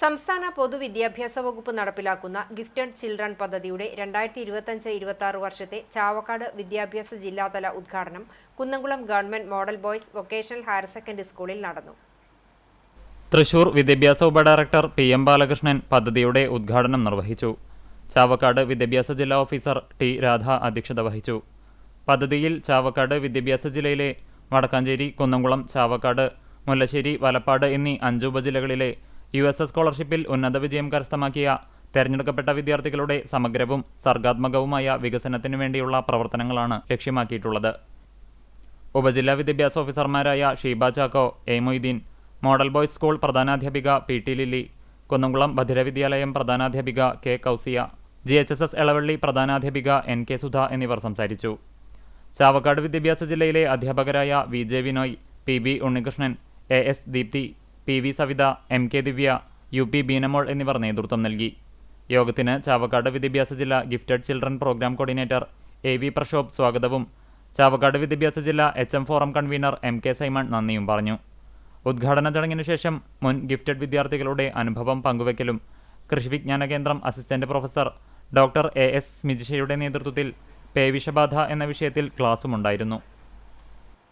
സംസ്ഥാന പൊതുവിദ്യാഭ്യാസ വകുപ്പ് നടപ്പിലാക്കുന്ന ഗിഫ്റ്റഡ് ചിൽഡ്രൻ പദ്ധതിയുടെ രണ്ടായിരത്തി ഇരുപത്തഞ്ച് ഇരുപത്തി ആറ് വർഷത്തെ ചാവക്കാട് വിദ്യാഭ്യാസ ജില്ലാതല ഉദ്ഘാടനം Kunnamkulam government model boys vocational higher secondary സ്കൂളിൽ നടന്നു. തൃശൂർ വിദ്യാഭ്യാസ ഉപഡയറക്ടർ പി എം ബാലകൃഷ്ണൻ പദ്ധതിയുടെ ഉദ്ഘാടനം നിർവഹിച്ചു. ചാവക്കാട് വിദ്യാഭ്യാസ ജില്ലാ ഓഫീസർ ടി രാധ അധ്യക്ഷത വഹിച്ചു. പദ്ധതിയിൽ ചാവക്കാട് വിദ്യാഭ്യാസ ജില്ലയിലെ വടക്കാഞ്ചേരി കുന്നംകുളം ചാവക്കാട് മുല്ലശ്ശേരി വലപ്പാട് എന്നീ അഞ്ച് ഉപജില്ലകളിലെ യു എസ് എസ് സ്കോളർഷിപ്പിൽ ഉന്നത വിജയം കരസ്ഥമാക്കിയ തെരഞ്ഞെടുക്കപ്പെട്ട വിദ്യാർത്ഥികളുടെ സമഗ്രവും സർഗാത്മകവുമായ വികസനത്തിനു വേണ്ടിയുള്ള പ്രവർത്തനങ്ങളാണ് ലക്ഷ്യമാക്കിയിട്ടുള്ളത്. ഉപജില്ലാ വിദ്യാഭ്യാസ ഓഫീസർമാരായ Sheeba Chacko A Moideen model boys school പ്രധാനാധ്യാപിക P T lily Kunnamkulam ഭദ്രവിദ്യാലയം പ്രധാനാധ്യാപിക K Kousiya G H S S Elavally പ്രധാനാധ്യാപിക N K Sudha എന്നിവർ സംസാരിച്ചു. ചാവക്കാട് വിദ്യാഭ്യാസ ജില്ലയിലെ അധ്യാപകരായ V J Vinoy P B Unnikrishnan A S Deepthi P V Savitha M K Divya U P Beenamol എന്നിവർ നേതൃത്വം നൽകി. യോഗത്തിന് ചാവക്കാട് വിദ്യാഭ്യാസ ജില്ല gifted children programme coordinator A V Prashobh സ്വാഗതവും. ചാവക്കാട് വിദ്യാഭ്യാസ ജില്ല H M forum convener M K Simon നന്ദിയും പറഞ്ഞു. ഉദ്ഘാടന ചടങ്ങിനു ശേഷം മുൻ ഗിഫ്റ്റഡ് വിദ്യാർത്ഥികളുടെ അനുഭവം പങ്കുവയ്ക്കലും കൃഷി വിജ്ഞാന കേന്ദ്രം assistant professor doctor A S സ്മിജിഷയുടെ നേതൃത്വത്തിൽ പേവിഷബാധ എന്ന വിഷയത്തിൽ ക്ലാസുമുണ്ടായിരുന്നു.